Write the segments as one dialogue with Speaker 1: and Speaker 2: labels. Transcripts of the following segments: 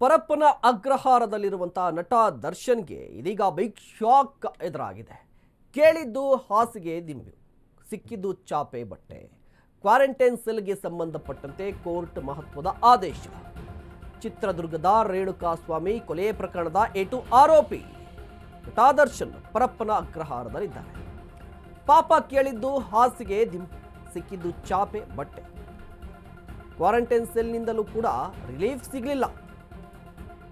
Speaker 1: ಪರಪ್ಪನ ಅಗ್ರಹಾರದಲ್ಲಿರುವಂತಹ ನಟ ದರ್ಶನ್ಗೆ ಇದೀಗ ಬಿಗ್ ಶಾಕ್ ಎದುರಾಗಿದೆ. ಕೇಳಿದ್ದು ಹಾಸಿಗೆ ದಿಂಬು, ಸಿಕ್ಕಿದ್ದು ಚಾಪೆ ಬಟ್ಟೆ, ಕ್ವಾರಂಟೈನ್ ಸೆಲ್ಗೆ ಸಂಬಂಧಪಟ್ಟಂತೆ ಕೋರ್ಟ್ ಮಹತ್ವದ ಆದೇಶ. ಚಿತ್ರದುರ್ಗದ ರೇಣುಕಾಸ್ವಾಮಿ ಕೊಲೆ ಪ್ರಕರಣದ ಏಟು ಆರೋಪಿ ನಟ ದರ್ಶನ್ ಪರಪ್ಪನ ಅಗ್ರಹಾರದಲ್ಲಿದ್ದಾರೆ. ಪಾಪ ಕೇಳಿದ್ದು ಹಾಸಿಗೆ ದಿಂಬು, ಸಿಕ್ಕಿದ್ದು ಚಾಪೆ ಬಟ್ಟೆ. ಕ್ವಾರಂಟೈನ್ ಸೆಲ್ನಿಂದಲೂ ಕೂಡ ರಿಲೀಫ್ ಸಿಗಲಿಲ್ಲ.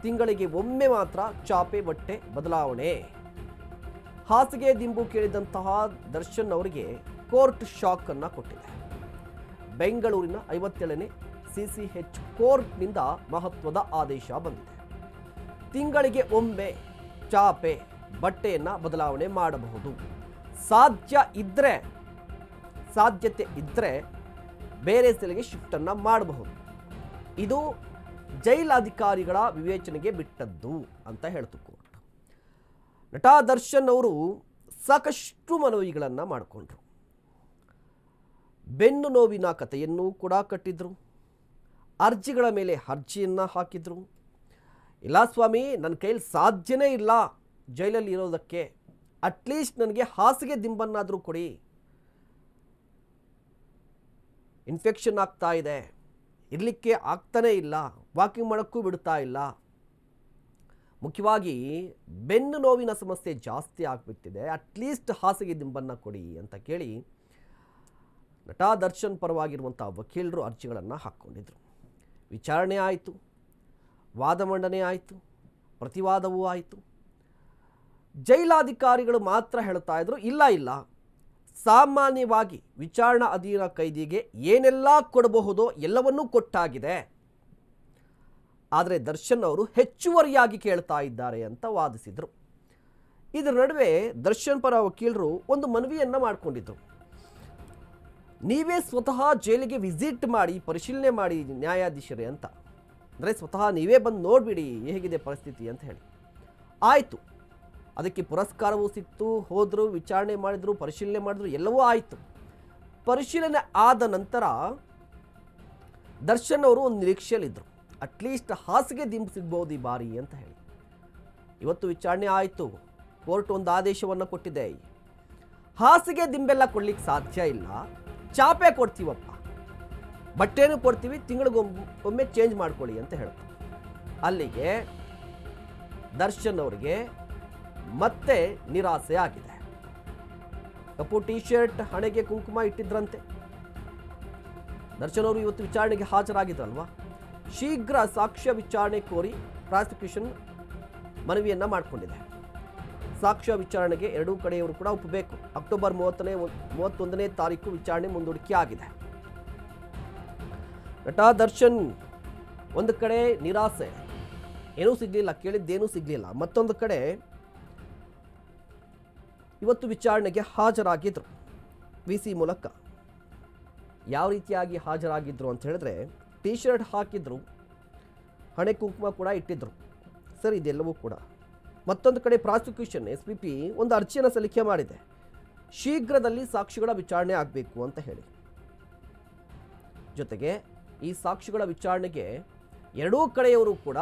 Speaker 1: ತಿಂಗಳಿಗೆ ಒಮ್ಮೆ ಮಾತ್ರ ಚಾಪೆ ಬಟ್ಟೆ ಬದಲಾವಣೆ. ಹಾಸಿಗೆ ದಿಂಬು ಕೇಳಿದಂತಹ ದರ್ಶನ್ ಅವರಿಗೆ ಕೋರ್ಟ್ ಶಾಕ್ ಅನ್ನು ಕೊಟ್ಟಿದೆ. ಬೆಂಗಳೂರಿನ ಐವತ್ತೇಳನೇ ಸಿಸಿಎಚ್ ಕೋರ್ಟ್ನಿಂದ ಮಹತ್ವದ ಆದೇಶ ಬಂದಿದೆ. ತಿಂಗಳಿಗೆ ಒಮ್ಮೆ ಚಾಪೆ ಬಟ್ಟೆಯನ್ನು ಬದಲಾವಣೆ ಮಾಡಬಹುದು. ಸಾಧ್ಯ ಇದ್ದರೆ ಸಾಧ್ಯತೆ ಇದ್ದರೆ ಬೇರೆ ಸೆಲೆಗೆ ಶಿಫ್ಟನ್ನು ಮಾಡಬಹುದು. ಇದು ಜೈಲಾಧಿಕಾರಿಗಳ ವಿವೇಚನೆಗೆ ಬಿಟ್ಟದ್ದು ಅಂತ ಹೇಳ್ತು ಕೋರ್ಟ್ ನಟ ದರ್ಶನ್ ಅವರು ಸಾಕಷ್ಟು ಮನವಿಗಳನ್ನು ಮಾಡಿಕೊಂಡ್ರು. ಬೆನ್ನು ನೋವಿನ ಕಥೆಯನ್ನು ಕೂಡ ಕಟ್ಟಿದ್ರು. ಅರ್ಜಿಗಳ ಮೇಲೆ ಅರ್ಜಿಯನ್ನು ಹಾಕಿದ್ರು. ಇಲ್ಲ ಸ್ವಾಮಿ ನನ್ನ ಕೈಯಲ್ಲಿ ಸಾಧ್ಯನೇ ಇಲ್ಲ. ಜೈಲಲ್ಲಿ ಇರೋದಕ್ಕೆ ಅಟ್ಲೀಸ್ಟ್ ನನಗೆ ಹಾಸಿಗೆ ದಿಂಬನ್ನಾದರೂ ಕೊಡಿ. ಇನ್ಫೆಕ್ಷನ್ ಆಗ್ತಾ ಇದೆ. ಇರಲಿಕ್ಕೆ ಆಗ್ತಾನೇ ಇಲ್ಲ, ವಾಕಿಂಗ್ ಮಾಡೋಕ್ಕೂ ಬಿಡ್ತಾ ಇಲ್ಲ. ಮುಖ್ಯವಾಗಿ ಬೆನ್ನು ನೋವಿನ ಸಮಸ್ಯೆ ಜಾಸ್ತಿ ಆಗಿಬಿಟ್ಟಿದೆ. ಅಟ್ಲೀಸ್ಟ್ ಹಾಸಿಗೆ ದಿಂಬನ್ನು ಕೊಡಿ ಅಂತ ಕೇಳಿ ನಟ ದರ್ಶನ್ ಪರವಾಗಿರುವಂಥ ವಕೀಲರು ಅರ್ಜಿಗಳನ್ನು ಹಾಕ್ಕೊಂಡಿದ್ರು. ವಿಚಾರಣೆ ಆಯಿತು, ವಾದ ಮಂಡನೆ ಆಯಿತು, ಪ್ರತಿವಾದವೂ ಆಯಿತು. ಜೈಲಾಧಿಕಾರಿಗಳು ಮಾತ್ರ ಹೇಳ್ತಾ ಇದ್ರು, ಇಲ್ಲ ಇಲ್ಲ. ಸಾಮಾನ್ಯವಾಗಿ ವಿಚಾರಣಾ ಅಧೀನ ಕೈದಿಗೆ ಏನೆಲ್ಲ ಕೊಡಬಹುದೋ ಎಲ್ಲವನ್ನೂ ಕೊಟ್ಟಾಗಿದೆ. ಆದರೆ ದರ್ಶನ್ ಅವರು ಹೆಚ್ಚುವರಿಯಾಗಿ ಕೇಳ್ತಾ ಇದ್ದಾರೆ ಅಂತ ವಾದಿಸಿದರು. ಇದರ ನಡುವೆ ದರ್ಶನ್ ಪರ ವಕೀಲರು ಒಂದು ಮನವಿಯನ್ನು ಮಾಡಿಕೊಂಡಿದ್ರು. ನೀವೇ ಸ್ವತಃ ಜೈಲಿಗೆ ವಿಸಿಟ್ ಮಾಡಿ, ಪರಿಶೀಲನೆ ಮಾಡಿ ನ್ಯಾಯಾಧೀಶರೇ ಅಂತ. ಅಂದರೆ ಸ್ವತಃ ನೀವೇ ಬಂದು ನೋಡಿಬಿಡಿ, ಹೇಗಿದೆ ಪರಿಸ್ಥಿತಿ ಅಂತ ಹೇಳಿ. ಆಯಿತು. ಅದಕ್ಕೆ ಪುರಸ್ಕಾರವೂ ಸಿಕ್ತು, ಹೋದರು, ವಿಚಾರಣೆ ಮಾಡಿದರು, ಪರಿಶೀಲನೆ ಮಾಡಿದ್ರು, ಎಲ್ಲವೂ ಆಯಿತು. ಪರಿಶೀಲನೆ ಆದ ನಂತರ ದರ್ಶನ್ ಅವರು ಒಂದು ನಿರೀಕ್ಷೆಯಲ್ಲಿದ್ದರು ಅಟ್ಲೀಸ್ಟ್ ಹಾಸಿಗೆ ದಿಂಬು ಸಿಗ್ಬೋದು ಈ ಬಾರಿ ಅಂತ ಹೇಳಿ. ಇವತ್ತು ವಿಚಾರಣೆ ಆಯಿತು. ಕೋರ್ಟ್ ಒಂದು ಆದೇಶವನ್ನು ಕೊಟ್ಟಿದೆ. ಹಾಸಿಗೆ ದಿಂಬೆಲ್ಲ ಕೊಡ್ಲಿಕ್ಕೆ ಸಾಧ್ಯ ಇಲ್ಲ. ಚಾಪೆ ಕೊಡ್ತೀವಪ್ಪ. ಬಟ್ಟೆನೂ ಕೊಡ್ತೀವಿ ತಿಂಗಳಿಗೊಮ್ಮೆ ಚೇಂಜ್ ಮಾಡ್ಕೊಳ್ಳಿ ಅಂತ ಹೇಳ್ತಾರೆ. ಅಲ್ಲಿಗೆ ದರ್ಶನ್ ಅವರಿಗೆ ಮತ್ತೆ ನಿರಾಸೆ ಆಗಿದೆ ಕಪ್ಪು ಟಿ ಶರ್ಟ್ ಹಣೆಗೆ ಕುಂಕುಮ ಇಟ್ಟಿದ್ರಂತೆ. ದರ್ಶನ್ ಅವರು ಇವತ್ತು ವಿಚಾರಣೆಗೆ ಹಾಜರಾಗಿದ್ರಲ್ವಾ? ಶೀಘ್ರ ಸಾಕ್ಷ್ಯ ವಿಚಾರಣೆ ಕೋರಿ ಪ್ರಾಸಿಕ್ಯೂಷನ್ ಮನವಿಯನ್ನ ಮಾಡಿಕೊಂಡಿದೆ. ಸಾಕ್ಷ್ಯ ವಿಚಾರಣೆಗೆ ಎರಡೂ ಕಡೆಯವರು ಕೂಡ ಒಪ್ಪಬೇಕು. ಅಕ್ಟೋಬರ್ ಮೂವತ್ತನೇ ಮೂವತ್ತೊಂದನೇ ತಾರೀಕು ವಿಚಾರಣೆ ಮುಂದೂಡಿಕೆ ಆಗಿದೆ ನಟ ದರ್ಶನ್, ಒಂದು ಕಡೆ ನಿರಾಸೆ. ಏನೂ ಸಿಗಲಿಲ್ಲ, ಕೇಳಿದ್ದೇನೂ ಸಿಗಲಿಲ್ಲ. ಮತ್ತೊಂದು ಕಡೆ ಇವತ್ತು ವಿಚಾರಣೆಗೆ ಹಾಜರಾಗಿದ್ದರು ವಿ ಸಿ ಮೂಲಕ. ಯಾವ ರೀತಿಯಾಗಿ ಹಾಜರಾಗಿದ್ದರು ಅಂತ ಹೇಳಿದ್ರೆ ಟಿ ಶರ್ಟ್ ಹಾಕಿದ್ರು, ಹಣೆ ಕುಂಕುಮ ಕೂಡ ಇಟ್ಟಿದ್ದರು ಸರ್, ಇದೆಲ್ಲವೂ ಕೂಡ. ಮತ್ತೊಂದು ಕಡೆ ಪ್ರಾಸಿಕ್ಯೂಷನ್, ಎಸ್ ಪಿ ಪಿ ಒಂದು ಅರ್ಜಿಯನ್ನು ಸಲ್ಲಿಕೆ ಮಾಡಿದೆ. ಶೀಘ್ರದಲ್ಲಿ ಸಾಕ್ಷಿಗಳ ವಿಚಾರಣೆ ಆಗಬೇಕು ಅಂತ ಹೇಳಿ. ಜೊತೆಗೆ ಈ ಸಾಕ್ಷಿಗಳ ವಿಚಾರಣೆಗೆ ಎರಡೂ ಕಡೆಯವರು ಕೂಡ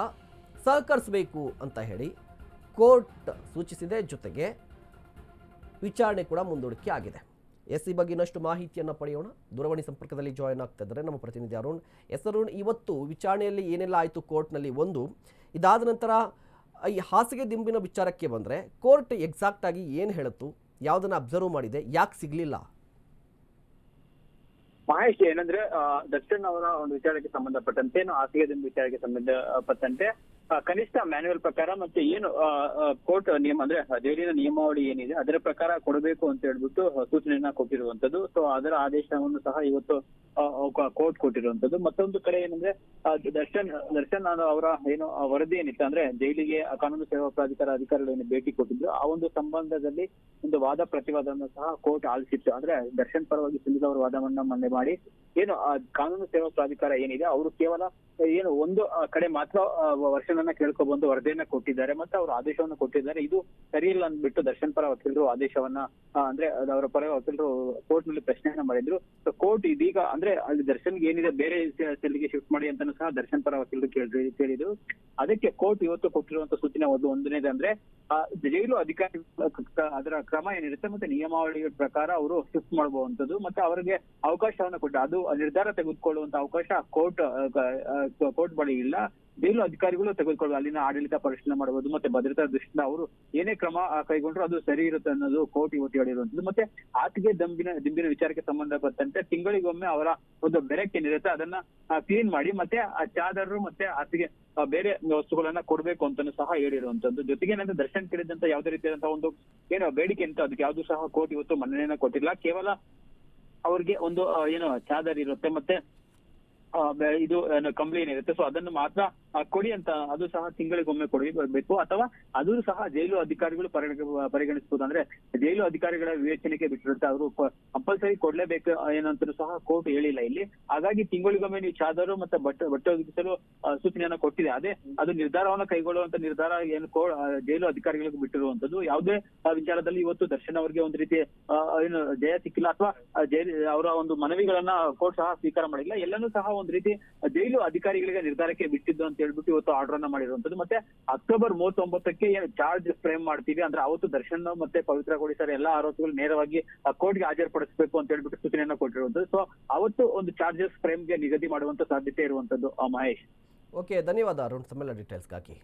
Speaker 1: ಸಹಕರಿಸಬೇಕು ಅಂತ ಹೇಳಿ ಕೋರ್ಟ್ ಸೂಚಿಸಿದೆ. ಜೊತೆಗೆ ವಿಚಾರಣೆ ಕೂಡ ಮುಂದೂಡಿಕೆ ಆಗಿದೆ. ಎಸ್ ಈ ಬಗ್ಗೆ ಇನ್ನಷ್ಟು ಮಾಹಿತಿಯನ್ನು ಪಡೆಯೋಣ. ದೂರವಾಣಿ ಸಂಪರ್ಕದಲ್ಲಿ ಜಾಯಿನ್ ಆಗ್ತಾ ಇದ್ದಾರೆ ನಮ್ಮ ಪ್ರತಿನಿಧಿ ಅರುಣ್. ಎಸ್ ಅರುಣ್, ಇವತ್ತು ವಿಚಾರಣೆಯಲ್ಲಿ ಏನೆಲ್ಲ ಆಯಿತು ಕೋರ್ಟ್ನಲ್ಲಿ? ಒಂದು, ಇದಾದ ನಂತರ ಈ ಹಾಸಿಗೆ ದಿಂಬಿನ ವಿಚಾರಕ್ಕೆ ಬಂದರೆ ಕೋರ್ಟ್ ಎಕ್ಸಾಕ್ಟ್ ಆಗಿ ಏನು ಹೇಳುತ್ತು? ಯಾವುದನ್ನು ಅಬ್ಸರ್ವ್ ಮಾಡಿದೆ? ಯಾಕೆ ಸಿಗಲಿಲ್ಲ?
Speaker 2: ಮಹೇಶ್ ಏನಂದ್ರೆ ದರ್ಶನ್ ಅವರ ಒಂದು ವಿಚಾರಕ್ಕೆ ಸಂಬಂಧಪಟ್ಟಂತೆ ಹಾಸಿಗೆ ದಿಂಬು ವಿಚಾರಕ್ಕೆ ಸಂಬಂಧಪಟ್ಟಂತೆ ಕನಿಷ್ಠ ಮ್ಯಾನ್ಯುವಲ್ ಪ್ರಕಾರ ಮತ್ತೆ ಏನು ಕೋರ್ಟ್ ನಿಯಮ, ಅಂದ್ರೆ ಜೈಲಿನ ನಿಯಮಾವಳಿ ಏನಿದೆ, ಅದರ ಪ್ರಕಾರ ಕೊಡಬೇಕು ಅಂತ ಹೇಳ್ಬಿಟ್ಟು ಸೂಚನೆಯನ್ನ ಕೊಟ್ಟಿರುವಂತದ್ದು ಸೊ ಅದರ ಆದೇಶವನ್ನು ಸಹ ಇವತ್ತು ಕೋರ್ಟ್ ಕೊಟ್ಟಿರುವಂತದ್ದು ಮತ್ತೊಂದು ಕಡೆ ಏನಂದ್ರೆ ದರ್ಶನ್ ದರ್ಶನ್ ಅವರ ಏನು ವರದಿ ಏನಿತ್ತು ಅಂದ್ರೆ ಜೈಲಿಗೆ ಕಾನೂನು ಸೇವಾ ಪ್ರಾಧಿಕಾರ ಅಧಿಕಾರಿಗಳು ಏನು ಭೇಟಿ ಕೊಟ್ಟಿದ್ರು. ಆ ಒಂದು ಸಂಬಂಧದಲ್ಲಿ ಒಂದು ವಾದ ಪ್ರತಿವಾದವನ್ನು ಸಹ ಕೋರ್ಟ್ ಆಲಿಸಿತ್ತು. ಅಂದ್ರೆ ದರ್ಶನ್ ಪರವಾಗಿ ಸುನೀಲ್ ಅವರು ವಾದವನ್ನ ಮನ್ನೆ ಮಾಡಿ, ಏನು ಕಾನೂನು ಸೇವಾ ಪ್ರಾಧಿಕಾರ ಏನಿದೆ, ಅವರು ಕೇವಲ, ಏನು, ಒಂದು ಕಡೆ ಮಾತ್ರ ವರ್ಷನನ್ನ ಕೇಳ್ಕೊಬಂದು ವರದಿಯನ್ನ ಕೊಟ್ಟಿದ್ದಾರೆ ಮತ್ತೆ ಅವರು ಆದೇಶವನ್ನು ಕೊಟ್ಟಿದ್ದಾರೆ. ಇದು ಸರಿಯಿಲ್ಲ ಅಂದ್ಬಿಟ್ಟು ದರ್ಶನ್ ಪರ ವಕೀಲರು ಆದೇಶವನ್ನ ಅಂದ್ರೆ ಅದು ಅವರ ಪರ ವಕೀಲರು ಕೋರ್ಟ್ನಲ್ಲಿ ಪ್ರಶ್ನೆಯನ್ನ ಮಾಡಿದ್ರು. ಸೊ ಕೋರ್ಟ್ ಇದೀಗ ಅಂದ್ರೆ ಅಲ್ಲಿ ದರ್ಶನ್ಗೆ ಏನಿದೆ ಬೇರೆ ಸೆಲ್ಗೆ ಶಿಫ್ಟ್ ಮಾಡಿ ಅಂತಾನು ಸಹ ದರ್ಶನ್ ಪರ ವಕೀಲರು ಕೇಳಿದ್ರು ಕೇಳಿದ್ರು. ಅದಕ್ಕೆ ಕೋರ್ಟ್ ಇವತ್ತು ಕೊಟ್ಟಿರುವಂತ ಸೂಚನೆ ಒಂದು ಒಂದನೇದು ಅಂದ್ರೆ ಆ, ಜೈಲು ಅಧಿಕಾರಿ ಅದರ ಕ್ರಮ ಏನಿರುತ್ತೆ ಮತ್ತೆ ನಿಯಮಾವಳಿ ಪ್ರಕಾರ ಅವರು ಶಿಫ್ಟ್ ಮಾಡುವಂತದ್ದು ಮತ್ತೆ ಅವರಿಗೆ ಅವಕಾಶವನ್ನು ಕೊಟ್ಟು, ಅದು ನಿರ್ಧಾರ ತೆಗೆದುಕೊಳ್ಳುವಂತ ಅವಕಾಶ ಕೋರ್ಟ್ ಕೋರ್ಟ್ ಬಳಿ ಇಲ್ಲ. ಜೈಲು ಅಧಿಕಾರಿಗಳು ತೆಗೆದುಕೊಳ್ಳುವ, ಅಲ್ಲಿನ ಆಡಳಿತ ಪರಿಶೀಲನೆ ಮಾಡಬಹುದು ಮತ್ತೆ ಭದ್ರತಾ ದೃಷ್ಟಿಯಿಂದ ಅವರು ಏನೇ ಕ್ರಮ ಕೈಗೊಂಡ್ರು ಅದು ಸರಿ ಇರುತ್ತೆ ಅನ್ನೋದು ಕೋರ್ಟ್ ಇವತ್ತು ಹೇಳಿರುವಂತದ್ದು ಮತ್ತೆ ಆತಿಗೆ ದಂಬಿನ, ದಿಂಬಿನ ವಿಚಾರಕ್ಕೆ ಸಂಬಂಧಪಟ್ಟಂತೆ ತಿಂಗಳಿಗೊಮ್ಮೆ ಅವರ ಒಂದು ಬೆರಕ್ ಏನಿರುತ್ತೆ ಅದನ್ನ ಕ್ಲೀನ್ ಮಾಡಿ ಮತ್ತೆ ಆ ಚಾದರರು ಮತ್ತೆ ಆತಿಗೆ ಬೇರೆ ವಸ್ತುಗಳನ್ನ ಕೊಡ್ಬೇಕು ಅಂತಾನು ಸಹ ಹೇಳಿರುವಂತದ್ದು. ಜೊತೆಗೆ ಏನಂದ್ರೆ ದರ್ಶನ್ ಕೇಳಿದಂತ ಯಾವುದೇ ರೀತಿಯಾದಂತಹ ಒಂದು ಏನು ಬೇಡಿಕೆ ಅಂತ ಅದಕ್ಕೆ ಯಾವ್ದು ಸಹ ಕೋರ್ಟ್ ಇವತ್ತು ಮನ್ನಣೆಯನ್ನ ಕೊಟ್ಟಿಲ್ಲ. ಕೇವಲ ಅವ್ರಿಗೆ ಒಂದು ಏನು ಚಾದರ್ ಇರುತ್ತೆ ಮತ್ತೆ ಇದು, ಏನು ಇರುತ್ತೆ ಸೊ ಅದನ್ನು ಮಾತ್ರ ಕೊಡಿ ಅಂತ ಅದು ಸಹ ತಿಂಗಳಿಗೊಮ್ಮೆ ಕೊಡಿ, ಬರಬೇಕು. ಅಥವಾ ಅದು ಸಹ ಜೈಲು ಅಧಿಕಾರಿಗಳು ಪರಿಗ- ಪರಿಗಣಿಸಬಹುದು ಅಂದ್ರೆ ಜೈಲು ಅಧಿಕಾರಿಗಳ ವಿವೇಚನೆಗೆ ಬಿಟ್ಟಿರುತ್ತೆ. ಅವರು ಕಂಪಲ್ಸರಿ ಕೊಡ್ಲೇಬೇಕು ಏನಂತಲೂ ಸಹ ಕೋರ್ಟ್ ಹೇಳಿಲ್ಲ ಇಲ್ಲಿ. ಹಾಗಾಗಿ ತಿಂಗಳಿಗೊಮ್ಮೆ ನೀವು ಚಾದರು ಮತ್ತೆ ಬಟ್ಟೆ ಬಟ್ಟೆ ಒದಗಿಸಲು ಸೂಚನೆಯನ್ನ ಕೊಟ್ಟಿದೆ. ಅದೇ ಅದು ನಿರ್ಧಾರವನ್ನ ಕೈಗೊಳ್ಳುವಂತ ನಿರ್ಧಾರ ಏನು ಜೈಲು ಅಧಿಕಾರಿಗಳಿಗೆ ಬಿಟ್ಟಿರುವಂತದ್ದು. ಯಾವುದೇ ವಿಚಾರದಲ್ಲಿ ಇವತ್ತು ದರ್ಶನ್ ಅವರಿಗೆ ಒಂದು ರೀತಿ ಏನು ಜಯ ಸಿಕ್ಕಿಲ್ಲ ಅಥವಾ ಅವರ ಒಂದು ಮನವಿಗಳನ್ನ ಕೋರ್ಟ್ ಸಹ ಸ್ವೀಕಾರ ಮಾಡಿಲ್ಲ. ಎಲ್ಲನೂ ಸಹ ಒಂದು ರೀತಿ ಜೈಲು ಅಧಿಕಾರಿಗಳಿಗೆ ನಿರ್ಧಾರಕ್ಕೆ ಬಿಟ್ಟಿದ್ದು ಅಂತ ಹೇಳ್ಬಿಟ್ಟು ಇವತ್ತು ಆರ್ಡರ್ ಅನ್ನ ಮಾಡಿರುವಂತದ್ದು ಮತ್ತೆ ಅಕ್ಟೋಬರ್ ಮೂವತ್ತೊಂಬತ್ತಕ್ಕೆ ಚಾರ್ಜ್ ಫ್ರೇಮ್ ಮಾಡ್ತೀವಿ, ಅಂದ್ರೆ ಅವತ್ತು ದರ್ಶನ್ ಮತ್ತೆ ಪವಿತ್ರ ಕೋಡಿ ಸರ್ ಎಲ್ಲಾ ಆರೋಪಿಗಳು ನೇರವಾಗಿ ಕೋರ್ಟ್ಗೆ ಹಾಜರುಪಡಿಸಬೇಕು ಅಂತ ಹೇಳ್ಬಿಟ್ಟು ಸೂಚನೆಯನ್ನ ಕೊಟ್ಟಿರುವಂತದ್ದು ಸೊ ಅವತ್ತು ಒಂದು ಚಾರ್ಜಸ್ ಫ್ರೇಮ್ಗೆ ನಿಗದಿ ಮಾಡುವಂತ ಸಾಧ್ಯತೆ ಇರುವಂತದ್ದು ಮಹೇಶ್.
Speaker 1: ಓಕೆ ಧನ್ಯವಾದ ಅರುಣ್. ತಮ್ಮೆಲ್ಲ ಡೀಟೇಲ್ಸ್ಗಾಗಿ